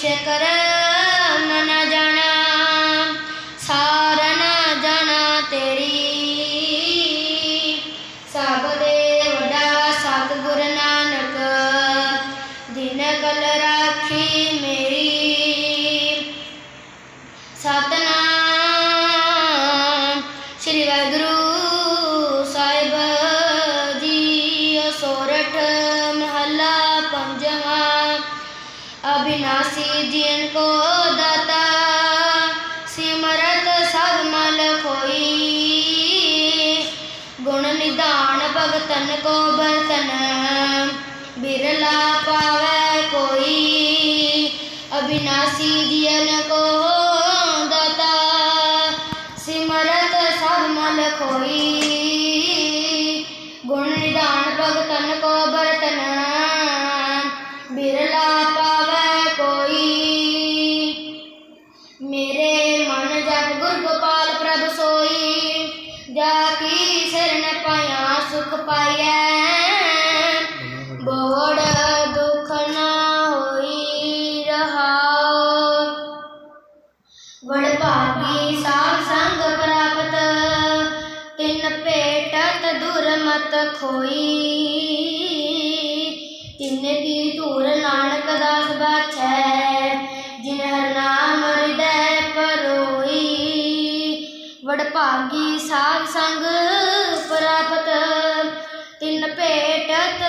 shakara ਅਬਿਨਾਸੀ jean ਕੋ ਦਾਤਾ, ਸਿਮਰਤ ਸਭ ਮਲ ਖੋਈ। ਗੁਣ ਨਿਧਾਨ ਭਗਤਨ ਕੋ ਬਰਤਨ, ਬਿਰਲਾ ਪਾਵੈ ਕੋਈ। ਅਬਿਨਾਸੀ ਜੀਨ ਕੋ ਦਾਤਾ, ਸਿਮਰਤ ਸਭ ਮਲ ਪਾਇਆ ਸੁਖ ਪਾਈਐ। ਬੋੜ ਦੁਖ ਨਾ ਹੋਈ ਰਹਾਉ। ਵਡ ਭਾਗੀ ਸਾਧ ਸੰਗ ਪ੍ਰਾਪਤ, ਤਿਨ ਭੇਟਤ ਦੁਰਮਤ ਖੋਈ। ਤਿਨ ਕੀ ਧੂਰ ਨਾਨਕ ਦਾਸ ਬਾਛੈ, ਜਿਨ ਹਰ ਨਾਮ ਹਿਰਦੈ ਪਰੋਈ। ਵਡ ਭਾਗੀ ਸਾਧ ਸੰਗ ਪ੍ਰਾਪਤ